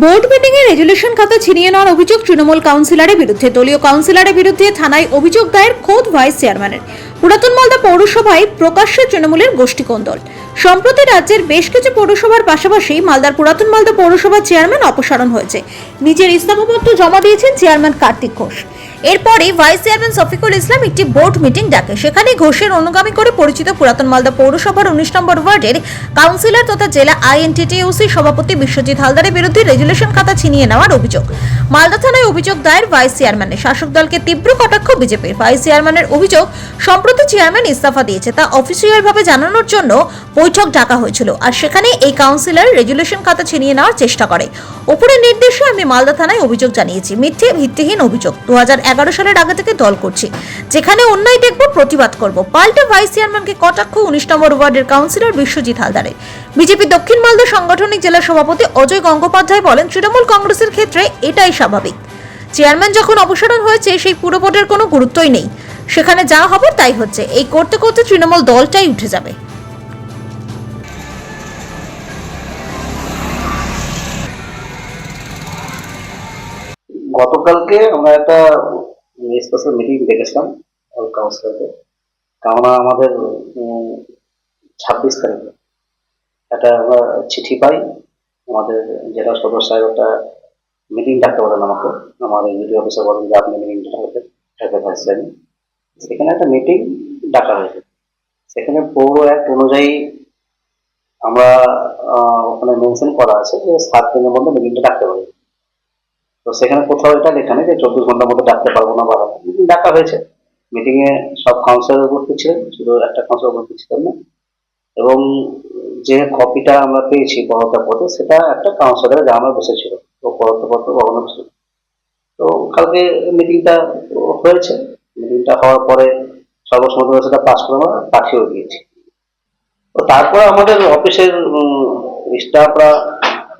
Board meeting এ resolution খাতা ছিনিয়ে নেওয়ার অভিযোগ তৃণমূল কাউন্সিলরের বিরুদ্ধে। দলীয় কাউন্সিলরের বিরুদ্ধে থানায় অভিযোগ দায়ের খোদ ভাইস চেয়ারম্যানের। পুরাতন মালদা পৌরসভায় প্রকাশ্যে তৃণমূলের গোষ্ঠী কোন্দল সম্প্রতি রাজ্যের বেশ কিছু পৌরসভার পাশাপাশি মালদার পুরাতন মালদা পৌরসভার চেয়ারম্যান অপসারণ হয়েছে। নিজের ইস্তফাপত্র জমা দিয়েছেন চেয়ারম্যান কার্তিক ঘোষ। এরপরে ভাইস চেয়ারম্যান শফিকুল ইসলাম একটি বোর্ড মিটিং ডাকে সেখানে ঘোষের অনুগামী করে পরিচিত পুরাতন মালদা পৌরসভার উনিশ নম্বর ওয়ার্ডের কাউন্সিলর তথা জেলা আইএনটিটিউসি সভাপতি বিশ্বজিৎ হালদারের বিরুদ্ধে রেজুলেশন খাতা ছিনিয়ে নেওয়ার অভিযোগ। মালদা থানায় অভিযোগ দায়ের ভাইস চেয়ারম্যানের শাসক দলকে তীব্র কটাক্ষ বিজেপির। ভাইস চেয়ারম্যানের অভিযোগ সম্প্রতি চেয়ারম্যান ইস্তফা দিয়েছে। তা অফিসিয়ালভাবে জানানোর জন্য বৈঠক ডাকা হয়েছিল আর সেখানে এই কাউন্সিলর রেজুলেশন খাতা ছিনিয়ে নেওয়ার চেষ্টা করে। ওপরের নির্দেশে আমি মালদা থানায় অভিযোগ জানিয়েছি। মিথ্যে ভিত্তিহীন অভিযোগ। দু সালের আগে থেকে দল করছি। যেখানে অন্যায় দেখব, প্রতিবাদ করব। পাল্টে ভাইস চেয়ারম্যানকে কটাক্ষ উনিশ নম্বর ওয়ার্ডের কাউন্সিলর বিশ্বজিৎ হালদারের বিজেপি দক্ষিণ মালদা সাংগঠনিক জেলা সভাপতি অজয় গঙ্গোপাধ্যায় বলেন, তৃণমূল কংগ্রেসের ক্ষেত্রে এটাই স্বাভাবিক। চেয়ারম্যান যখন অপসারণ হয়েছে, সেই পুরো বোর্ডের কোনো গুরুত্বই নেই। সেখানে যা হবে তাই হচ্ছে। এই করতে করতে তৃণমূল দলটাই উঠে যাবে। গতকালকে আমরা একটা স্পেশাল মিটিং ডেকেছিলাম কাউন্সিলরকে কেননা আমাদের ছাব্বিশ তারিখে একটা আমরা চিঠি পাই, আমাদের জেলা সদর সাহেব একটা মিটিং ডাকতে বলেন আমাকে, আমার ইউডি অফিসার বলেন যে আপনি মিটিং ডাকবেন ডাকতে পারছেন সেখানে একটা মিটিং ডাকা হয়েছে। সেখানে পৌর অ্যাক্ট অনুযায়ী আমরা ওখানে মেনশন করা আছে যে সাত দিনের মধ্যে মিটিংটা ডাকতে পারি তো সেখানে কোথাও এটা লেখা নেই যে চব্বিশ ঘণ্টার মধ্যে ডাকতে পারব না বা ডাকা হয়েছে। মিটিং এ সব কাউন্সিলর উপস্থিত ছিলেন, শুধু একটা কাউন্সিলর উপস্থিত ছিলেন না। এবং যে কপিটা আমরা পেয়েছি পথে সেটা একটা কাউন্সিলরের জানা বসেছিল। তো বড়তা পত্র বহন ছিল তো কালকে মিটিংটা হয়েছে। মিটিংটা হওয়ার পরে সর্বসম্মতিভাবে সেটা পাস করে আমরা পাঠিয়েও দিয়েছি। তো তারপর আমাদের অফিসের স্টাফরা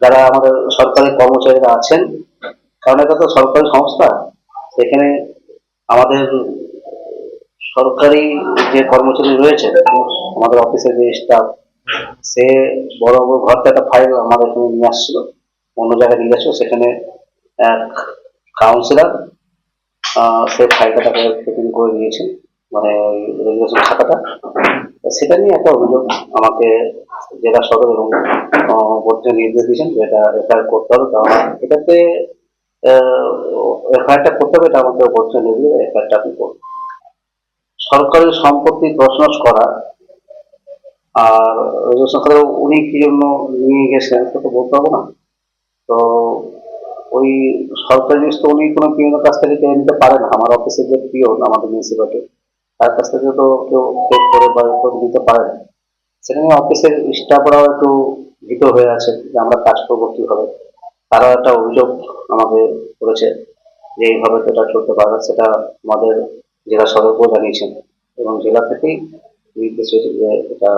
যারা আমাদের সরকারি কর্মচারীরা আছেন কারণ এটা তো সরকারি সংস্থা। সেখানে আমাদের সরকারি যে কর্মচারী রয়েছে, আমাদের অফিসের যে স্টাফ সে বড় বড় ঘরটা একটা ফাইল আমাদের এখানে নিয়ে আসছিল। অন্য জায়গায় নিয়ে আসছিল সেখানে এক কাউন্সিলার সে ফাইলটা তাকে ফিটিং করে দিয়েছে মানে রেগুলেশন খাতাটা। সেটা নিয়ে একটা অভিযোগ আমাকে জেলা সদর এবং বোর্ডে নির্দেশ দিয়েছেন যে এটা এফআইআর করতে হবে, কারণ এটাতে এফআইআরটা করতে হবে, এটা বোর্ডে নির্দেশ এফআইআরটা আপনি করুন। সরকারি সম্পত্তি তছনছ করা, আর রেজিস্ট্রেশন উনি কি জন্য নিয়ে গেছেন তো বলতে হবে না। তো ওই সরকারি জিনিস তো উনি কোনো পিওনের কাছ থেকে কেড়ে নিতে পারে না, আমার অফিসের যে পিওন আমাদের মিউনিসিপালিটি তার কাছ থেকে তো কেউ চেক করে বা কেউ নিতে পারে সেখানে অফিসের স্টাফরাও একটু ভীত হয়ে আছে যে আমরা কাজ করব কীভাবে। তারাও একটা অভিযোগ আমাকে করেছে যে এইভাবে তো এটা চলতে পারে সেটা আমাদের জেলা সদরকেও জানিয়েছেন এবং জেলা থেকেই নির্দেশ হয়েছে যে এটা।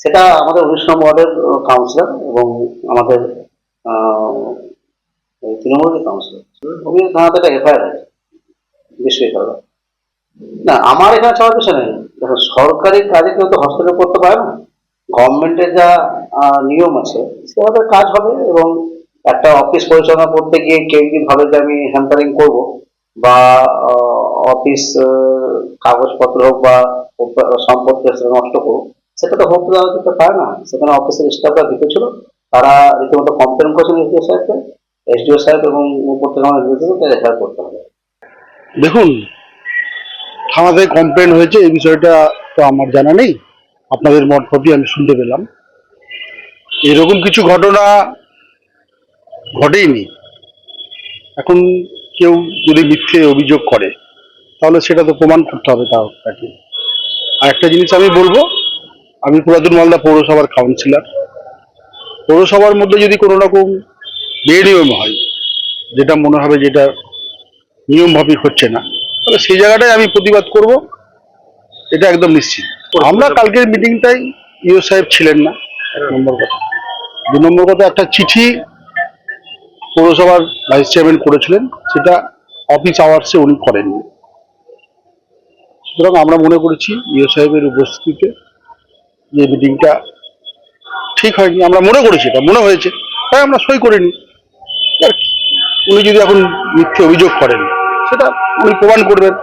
সেটা আমাদের উনিশ নম্বর ওয়ার্ডের কাউন্সিলর এবং আমাদের তৃণমূলের কাউন্সিলর অভিযোগ থানাতে একটা এফআইআর আছে বিশ্ববিদ্যালয় না, আমার এখানে চাওয়ার কিছু নেই। দেখো, সরকারি কাজে কেউ তো হস্তক্ষেপ করতে পারে না। গভর্নমেন্টের যা নিয়ম আছে, সেভাবে কাজ হবে এবং একটা অফিস পরিচালনা করতে গিয়ে কেউ যদি ভাবে যে আমি হ্যাম্পারিং করব বা অফিস কাগজপত্র হোক বা সম্পত্তি সেটা নষ্ট করুক, সেটা তো হোক দেওয়া যেতে পারে না। সেখানে অফিসের স্টাফরা ভিতরে ছিল, তারা রীতিমতো কমপ্লেন করেছেন এসডিও সাহেবকে এসডিও সাহেব এবং আমাদের রেফার করতে হবে। দেখুন, থানাতে কমপ্লেন হয়েছে, এই বিষয়টা তো আমার জানা নেই। আপনাদের মঠপতি আমি শুনতে পেলাম। এরকম কিছু ঘটনা ঘটেইনি। এখন কেউ যদি মিথ্যে অভিযোগ করে, তাহলে সেটা তো প্রমাণ করতে হবে তাও তাকে। আর একটা জিনিস আমি বলব, আমি পুরাতন মালদা পৌরসভার কাউন্সিলর পৌরসভার মধ্যে যদি কোনো রকম বেনিয়ম হয়, যেটা মনে হবে যেটা নিয়মভাবে হচ্ছে না, তাহলে সেই জায়গাটায় আমি প্রতিবাদ করব, এটা একদম নিশ্চিত। আমরা কালকের মিটিংটাই ইও সাহেব ছিলেন না এক নম্বর কথা। দু নম্বর কথা একটা চিঠি পৌরসভার ভাইস চেয়ারম্যান করেছিলেন সেটা অফিস আওয়ার্সে উনি করেননি। সুতরাং আমরা মনে করেছি ইও সাহেবের উপস্থিতিতে যে মিটিংটা ঠিক হয়নি আমরা মনে করেছি এটা মনে হয়েছে তাই আমরা সই করিনি। উনি যদি এখন মিথ্যে অভিযোগ করেন সেটা উনি প্রমাণ করবেন।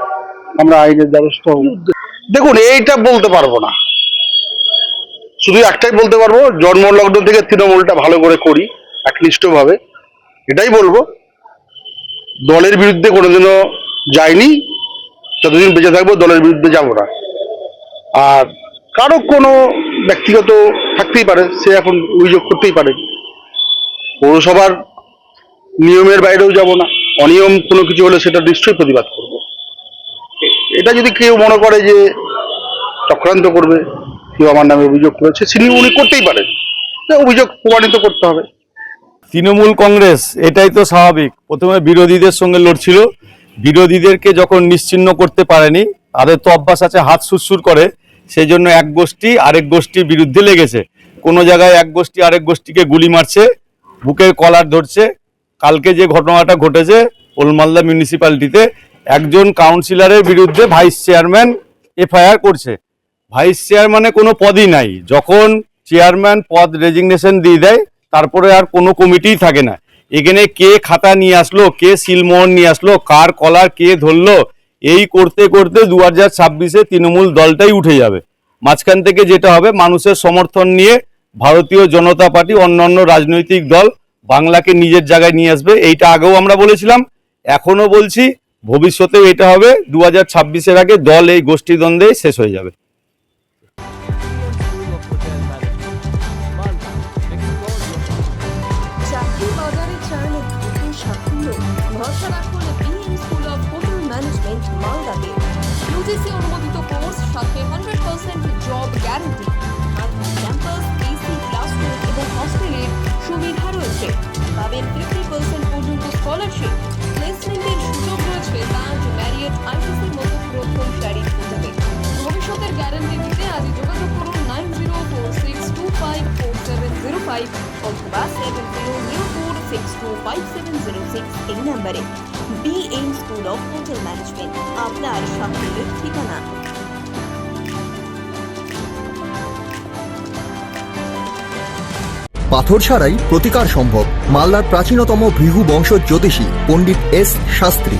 আমরা আইনের দ্বারস্থ দেখুন, এইটা বলতে পারব না। শুধু একটাই বলতে পারব, জন্ম জন্মলগ্ন থেকে তৃণমূলটা ভালো করে করি, একনিষ্ঠভাবে। এটাই বলব। দলের বিরুদ্ধে কোনোদিনও যাইনি, যতদিন বেঁচে থাকব দলের বিরুদ্ধে যাব না। আর কারও কোনো ব্যক্তিগত থাকতেই পারে, সে এখন অভিযোগ করতেই পারে। পৌরসভার নিয়মের বাইরেও যাব না, অনিয়ম কোনো কিছু হলে সেটা নিশ্চয়ই প্রতিবাদ করব। এটা যদি কেউ মনে করে যে চক্রান্ত করবে, কেউ আমার নামে অভিযোগ করেছে তিনি উনি করতেই পারেন অভিযোগ প্রমাণিত করতে হবে। তৃণমূল কংগ্রেস, এটাই তো স্বাভাবিক। প্রথমে বিরোধীদের সঙ্গে লড়ছিল। বিরোধীদেরকে যখন নিশ্চিহ্ন করতে পারেনি, তাদের তো অভ্যাস আছে, হাত সুরসুর করে। সেই জন্য এক গোষ্ঠী আরেক গোষ্ঠীর বিরুদ্ধে লেগেছে। কোনো জায়গায় এক গোষ্ঠী আরেক গোষ্ঠীকে গুলি মারছে, বুকের কলার ধরছে। কালকে যে ঘটনাটা ঘটেছে, ওলমালদা মিউনিসিপ্যালিটিতে একজন কাউন্সিলরের বিরুদ্ধে ভাইস চেয়ারম্যান এফআইআর করছে। ভাইস চেয়ারম্যানে কোনো পদই নাই। যখন চেয়ারম্যান পদ রেজিগনেশন দিয়ে দেয়, তারপরে আর কোনো কমিটিই থাকে না। এখানে কে খাতা নিয়ে আসলো, কে সিলমোহর নিয়ে আসলো, কার কলার কে ধরলো, এই করতে করতে দু হাজার ছাব্বিশে তৃণমূল দলটাই উঠে যাবে। মাঝখান থেকে যেটা হবে, মানুষের সমর্থন নিয়ে ভারতীয় জনতা পার্টি, অন্যান্য রাজনৈতিক দল বাংলাকে নিজের জায়গায় নিয়ে আসবে। এইটা আগেও আমরা বলেছিলাম এখনও বলছি ভবিষ্যতেও এটা হবে। দু হাজার ছাব্বিশের আগে দল এই গোষ্ঠীদ্বন্দ্বে শেষ হয়ে যাবে। সুবিধা রয়েছে। পাবেন ফিফটি পার্সেন্ট পর্যন্ত স্কলারশিপ প্লেসমেন্টের সুযোগ আইটিসির মতো সারির হোটেলে ভবিষ্যতের গ্যারান্টি দিতে যোগাযোগ করুন nine zero four six two five four seven zero five অথবা seven zero zero four six two five seven zero six এই নাম্বারে। B M school of hotel management, আপনার সাফল্যের ঠিকানা। পাথর ছাড়াই প্রতিকার সম্ভব, মালদার প্রাচীনতম ভৃহু বংশ জ্যোতিষী পণ্ডিত এস শাস্ত্রী।